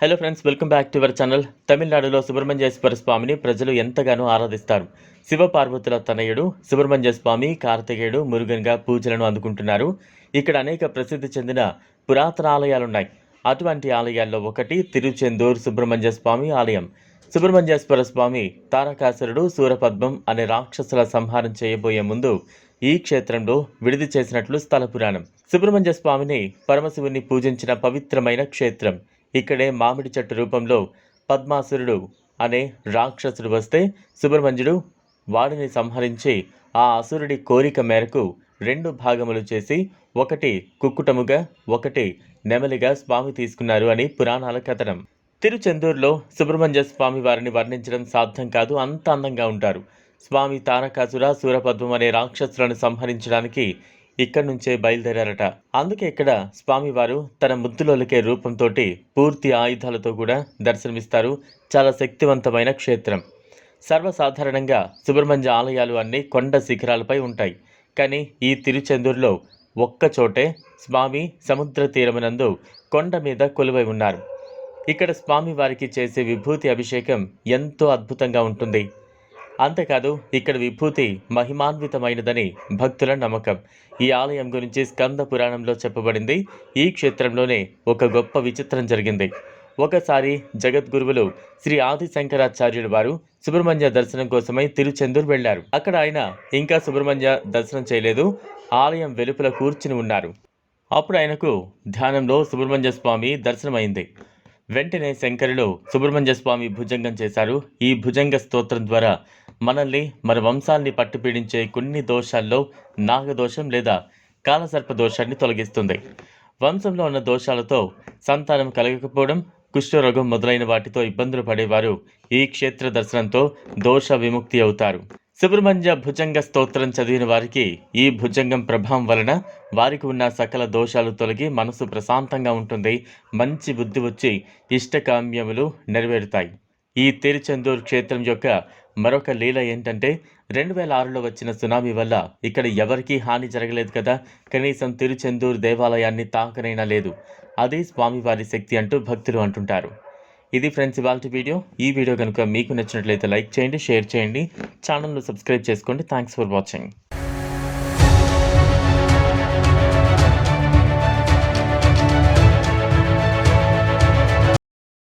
Hello friends welcome back to our channel తమిళనాడులో సుబ్రహ్మణ్యేశ్వర స్వామిని ప్రజలు ఎంతగానో ఆరాధిస్తారు. శివపార్వతుల తనయుడు సుబ్రహ్మణ్య స్వామి కార్తికేయుడు మురుగన్గా పూజలను అందుకుంటున్నారు. ఇక్కడ అనేక ప్రసిద్ధి చెందిన పురాతన ఆలయాలున్నాయి. అటువంటి ఆలయాల్లో ఒకటి తిరుచెందూర్ సుబ్రహ్మణ్య స్వామి ఆలయం. సుబ్రహ్మణ్యేశ్వర స్వామి తారకాసురుడు సూరపద్మం అనే రాక్షసుల సంహారం చేయబోయే ముందు ఈ క్షేత్రంలో విడిది చేసినట్లు స్థల పురాణం. సుబ్రహ్మణ్య స్వామిని పరమశివుని పూజించిన పవిత్రమైన క్షేత్రం. ఇక్కడే మామిడి చెట్టు రూపంలో పద్మాసురుడు అనే రాక్షసుడు వస్తే సుబ్రహ్మణ్యుడు వాడిని సంహరించి ఆ అసురుడి కోరిక మేరకు రెండు భాగములు చేసి ఒకటి కుక్కుటముగా ఒకటి నెమలిగా స్వామి తీసుకున్నారు అని పురాణాల కథనం. తిరుచెందూరులో సుబ్రహ్మణ్య స్వామి వారిని వర్ణించడం సాధ్యం కాదు అంత అందంగా ఉంటారు. స్వామి తారకాసుర సూరపద్మం అనే రాక్షసులను సంహరించడానికి ఇక్కడి నుంచే బయలుదేరారట. అందుకే ఇక్కడ స్వామివారు తన ముద్దులోలికే రూపంతో పూర్తి ఆయుధాలతో కూడా దర్శనమిస్తారు. చాలా శక్తివంతమైన క్షేత్రం. సర్వసాధారణంగా సుబ్రహ్మణ్య ఆలయాలు అన్నీ కొండ శిఖరాలపై ఉంటాయి. కానీ ఈ తిరుచెందూరులో ఒక్కచోటే స్వామి సముద్ర తీరమునందు కొండ మీద కొలువై ఉన్నారు. ఇక్కడ స్వామి వారికి చేసే విభూతి అభిషేకం ఎంతో అద్భుతంగా ఉంటుంది. అంతేకాదు ఇక్కడ విభూతి మహిమాన్వితమైనదని భక్తుల నమ్మకం. ఈ ఆలయం గురించి స్కంద పురాణంలో చెప్పబడింది. ఈ క్షేత్రంలోనే ఒక గొప్ప విచిత్రం జరిగింది. ఒకసారి జగద్గురువులు శ్రీ ఆది శంకరాచార్యులు వారు సుబ్రహ్మణ్య దర్శనం కోసమై తిరుచెందూరు వెళ్ళారు అక్కడ ఆయన ఇంకా సుబ్రహ్మణ్య దర్శనం చేయలేదు. ఆలయం వెలుపల కూర్చుని ఉన్నారు. అప్పుడు ఆయనకు ధ్యానంలో సుబ్రహ్మణ్య స్వామి దర్శనమైంది. వెంటనే శంకరులు సుబ్రహ్మణ్య స్వామి భుజంగం చేశారు. ఈ భుజంగ స్తోత్రం ద్వారా మనల్ని మన వంశాల్ని పట్టుపీడించే కొన్ని దోషాల్లో నాగదోషం లేదా కాలసర్ప దోషాన్ని తొలగిస్తుంది. వంశంలో ఉన్న దోషాలతో సంతానం కలగకపోవడం కుష్ఠరోగం మొదలైన వాటితో ఇబ్బందులు పడేవారు ఈ క్షేత్ర దర్శనంతో దోష విముక్తి అవుతారు. సుబ్రహ్మణ్య భుజంగ స్తోత్రం చదివిన వారికి ఈ భుజంగం ప్రభావం వలన వారికి ఉన్న సకల దోషాలు తొలగి మనసు ప్రశాంతంగా ఉంటుంది మంచి బుద్ధి వచ్చి ఇష్టకామ్యములు నెరవేరుతాయి. ఈ తిరుచెందూర్ క్షేత్రం యొక్క మరొక లీల ఏంటంటే రెండు వేల ఆరులో వచ్చిన సునామీ వల్ల ఇక్కడ ఎవరికీ హాని జరగలేదు కదా? కనీసం తిరుచెందూర్ దేవాలయాన్ని తాకనైనా లేదు. అది స్వామివారి శక్తి అంటూ భక్తులు అంటుంటారు. ఇది ఫ్రెండ్స్ ఇవాళ వీడియో. ఈ వీడియో కనుక మీకు నచ్చినట్లయితే లైక్ చేయండి షేర్ చేయండి. ఛానల్ను సబ్స్క్రైబ్ చేసుకోండి. Thanks for watching.